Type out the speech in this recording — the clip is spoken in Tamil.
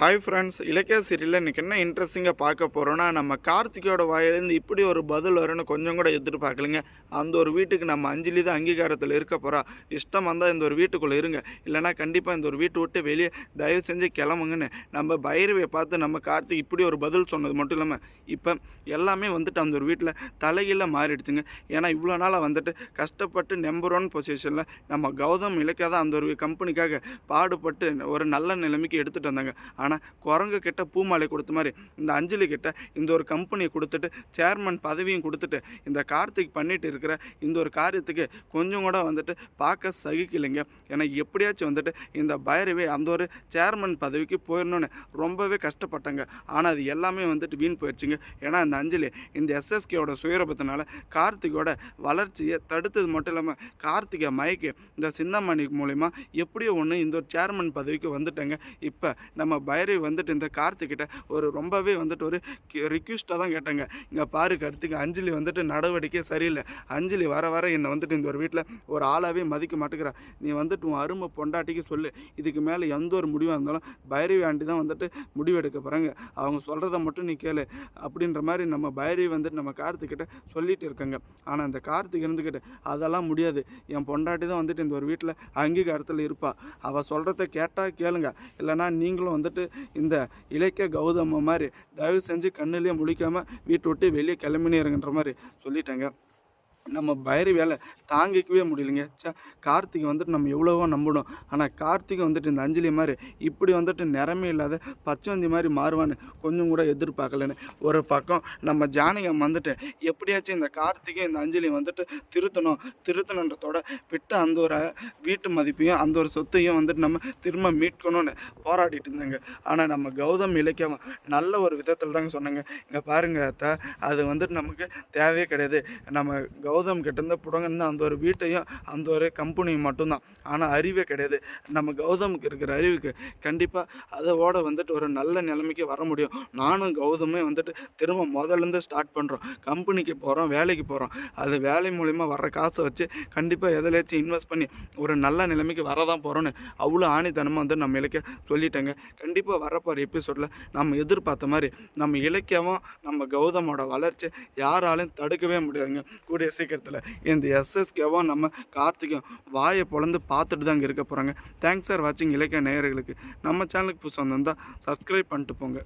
ஹாய் ஃப்ரெண்ட்ஸ் இலக்கிய சீரியலில் இன்றைக்கி என்ன இன்ட்ரெஸ்டிங்காக பார்க்க போகிறோன்னா நம்ம கார்த்திகோட வாயிலேருந்து இப்படி ஒரு பதில் வரும்னு கொஞ்சம் கூட எதிர்பார்க்கலைங்க. அந்த ஒரு வீட்டுக்கு நம்ம அஞ்சலி தான் அங்கீகாரத்தில் இருக்க போகிறா இஷ்டம் வந்தால் இந்த ஒரு வீட்டுக்குள்ளே இருங்க. இல்லைனா கண்டிப்பாக இந்த ஒரு வீட்டை விட்டு வெளியே தயவு செஞ்சு கிளம்புங்கன்னு நம்ம பைரவியை பார்த்து நம்ம கார்த்திக் இப்படி ஒரு பதில் சொன்னது மட்டும் இல்லாமல் இப்போ எல்லாமே வந்துட்டு அந்த ஒரு வீட்டில் தலைகீழ மாறிடுச்சுங்க. ஏன்னா இவ்வளோ நாளாக வந்துட்டு கஷ்டப்பட்டு நம்பர் ஒன் பொசிஷனில் நம்ம கௌதம் இலக்கியா தான் அந்த ஒரு கம்பெனிக்காக பாடுபட்டு ஒரு நல்ல நிலைமைக்கு எடுத்துகிட்டு வந்தாங்க. ஆனால் குரங்கு கிட்ட பூமாலை கொடுத்த மாதிரி இந்த அஞ்சலி கிட்ட இந்த ஒரு கம்பெனியை கொடுத்துட்டு சேர்மன் பதவியும் கொடுத்துட்டு இந்த கார்த்திக் பண்ணிட்டு இருக்கிற இந்த ஒரு காரியத்துக்கு கொஞ்சம் கூட வந்துட்டு பார்க்க சகிக்கலைங்க. ஏன்னா எப்படியாச்சும் வந்துட்டு இந்த பைரவி அந்த ஒரு சேர்மன் பதவிக்கு போயிடணும்னு ரொம்பவே கஷ்டப்பட்டாங்க. ஆனால் அது எல்லாமே வந்துட்டு வீண் போயிடுச்சுங்க. ஏன்னா இந்த அஞ்சலி இந்த எஸ்எஸ்கேயோட சுயரபத்தினால கார்த்திகோட வளர்ச்சியை தடுத்தது மட்டும் இல்லாமல் கார்த்திகை மயக்கு இந்த சின்னமணி மூலிமா எப்படியோ ஒன்று இந்த ஒரு சேர்மன் பதவிக்கு வந்துட்டாங்க. இப்போ நம்ம பைரவி வந்துட்டு இந்த கார்த்திகிட்ட ஒரு ரொம்பவே வந்துட்டு ஒரு ரிக்வஸ்ட்டாக தான் கேட்டாங்க. இங்கே பாரு கார்த்திக் அஞ்சலி வந்துட்டு நடவடிக்கை சரியில்லை. அஞ்சலி வர வர என்னை வந்துட்டு இந்த ஒரு வீட்டில் ஒரு ஆளாகவே மதிக்க மாட்டேங்கிறா. நீ வந்துட்டு உன் அருமை பொண்டாட்டிக்கு சொல்லு. இதுக்கு மேலே எந்த ஒரு முடிவாக இருந்தாலும் பைரவி ஆண்டி தான் வந்துட்டு முடிவெடுக்க போகிறாங்க அவங்க சொல்கிறத மட்டும் நீ கேளு. அப்படின்ற மாதிரி நம்ம பைரவி வந்துட்டு நம்ம கார்த்திக்கிட்ட சொல்லிட்டு இருக்காங்க. ஆனால் அந்த கார்த்திக் இருந்துக்கிட்டு அதெல்லாம் முடியாது. என் பொண்டாட்டி தான் வந்துட்டு இந்த ஒரு வீட்டில் அங்கீகாரத்தில் இருப்பா. அவள் சொல்கிறத கேட்டால் கேளுங்க. இல்லைனா நீங்களும் வந்துட்டு இந்த இலக்கிய கௌதம மாதிரி தயவு செஞ்சு கண்ணுலேயே முழிக்காமல் வீட்டை விட்டு வெளியே கிளம்பினே இருங்கன்ற மாதிரி சொல்லிட்டேங்க. நம்ம பயிறு வேலை தாங்கிக்கவே முடியலைங்க. சே கார்த்திகை வந்துட்டு நம்ம எவ்வளவோ நம்பணும். ஆனால் கார்த்திகை வந்துட்டு இந்த அஞ்சலி மாதிரி இப்படி வந்துட்டு நிறமே இல்லாத பச்சவந்தி மாதிரி மாறுவான்னு கொஞ்சம் கூட எதிர்பார்க்கலன்னு. ஒரு பக்கம் நம்ம ஜானகம் வந்துட்டு எப்படியாச்சும் இந்த கார்த்திகை இந்த அஞ்சலி வந்துட்டு திருத்தணும். திருத்தணுன்றதோட விட்டு அந்த ஒரு வீட்டு மதிப்பையும் அந்த ஒரு சொத்தையும் வந்துட்டு நம்ம திரும்ப மீட்கணும்னு போராடிட்டு இருந்தாங்க. ஆனால் நம்ம கௌதம் இலக்கியம் நல்ல ஒரு விதத்தில் தாங்க சொன்னாங்க. இங்கே பாருங்க அத்தா அது வந்துட்டு நமக்கு தேவையே கிடையாது. நம்ம கௌதம் கிட்டேருந்து புடங்கிருந்த அந்த ஒரு வீட்டையும் அந்த ஒரு கம்பெனியும் மட்டும்தான். ஆனால் அறிவே கிடையாது. நம்ம கௌதமுக்கு இருக்கிற அறிவுக்கு கண்டிப்பாக அதோட வந்துட்டு ஒரு நல்ல நிலைமைக்கு வர முடியும். நானும் கௌதமே வந்துட்டு திரும்ப முதல்லேருந்து ஸ்டார்ட் பண்ணுறோம் கம்பெனிக்கு போகிறோம் வேலைக்கு போகிறோம் அது வேலை மூலிமா வர்ற காசை வச்சு கண்டிப்பாக எதிலேயாச்சும் இன்வெஸ்ட் பண்ணி ஒரு நல்ல நிலைமைக்கு வரதான் போகிறோன்னு அவ்வளோ ஆணித்தனமாக வந்து நம்ம இலக்கிய சொல்லிட்டேங்க. கண்டிப்பாக வரப்போகிற எபிசோடில் நம்ம எதிர்பார்த்த மாதிரி நம்ம இலக்கியமும் நம்ம கௌதமோட வளர்ச்சி யாராலையும் தடுக்கவே முடியாதுங்க. கூடிய சீக்கிரத்தில் இந்த எஸ்எஸ்கேவும் நம்ம கார்த்திகும் வாயை பொழந்து பார்த்துட்டு தான் இங்கே இருக்க போகிறாங்க தேங்க்ஸ் ஃபார் வாட்சிங் இலக்கிய நேயர்களுக்கு. நம்ம சேனலுக்கு புதுசாக வந்திருந்தால் சப்ஸ்கிரைப் பண்ணிட்டு போங்க.